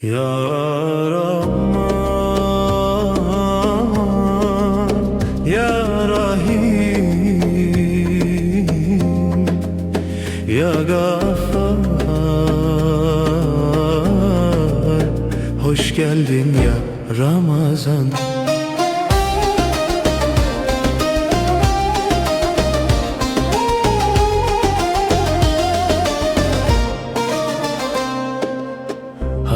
Ya Rahman Ya Rahim Ya Gaffar Hoş geldin ya Ramazan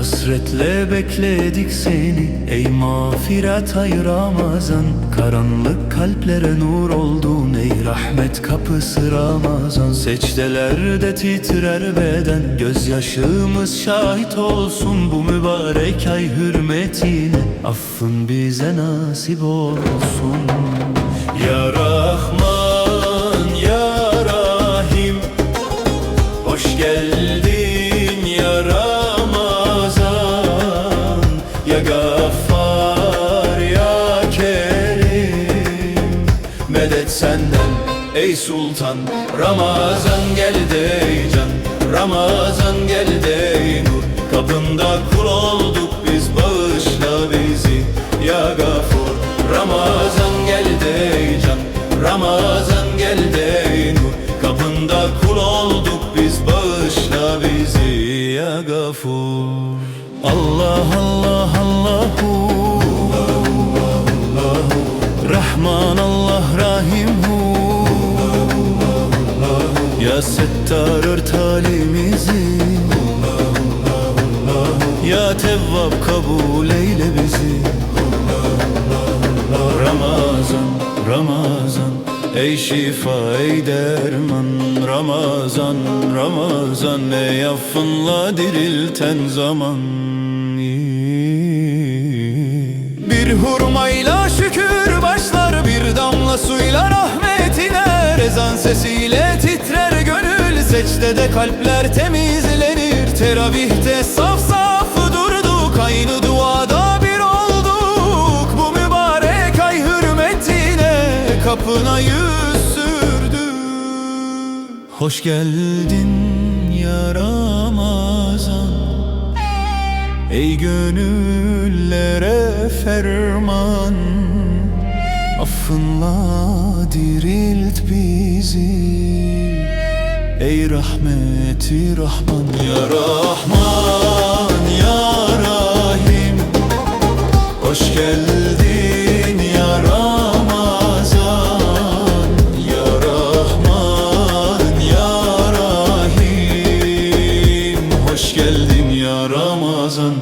Hasretle bekledik seni ey mağfiret ay Ramazan. Karanlık kalplere nur oldun ey rahmet kapısı Ramazan. Secdelerde titrer beden gözyaşımız şahit olsun Bu mübarek ay hürmetine. Affın bize nasip olsun. Ya Rahman ya Rahim Hoş geldin Medet senden ey Sultan. Ramazan geldi ey can Ramazan geldi ey nur. Kapında kul olduk biz bağışla bizi. Ya Gafur Ramazan geldi ey can Ramazan geldi ey nur. Kapında kul olduk biz bağışla bizi. Ya Gafur. Allah Allah Allahu Ya Settar ört halimizi Ya Tevvab kabul eyle bizi. Ramazan, Ramazan Ey şifa, ey derman. Ramazan, Ramazan Ey affınla dirilten zaman. Bir hurmayla şükür başlar Bir damla suyla rahmetine. Rezan sesiyle Secdede kalpler temizlenir Teravihte saf saf durduk Aynı duada bir olduk. Bu mübarek ay hürmetine Kapına yüz sürdük. Hoş geldin ya Ramazan Ey gönüllere ferman. Affınla dirilt bizi Ey rahmeti Rahman Ya Rahman Ya Rahim. Hoş geldin ya Ramazan. Ya Rahman Ya Rahim. Hoş geldin ya Ramazan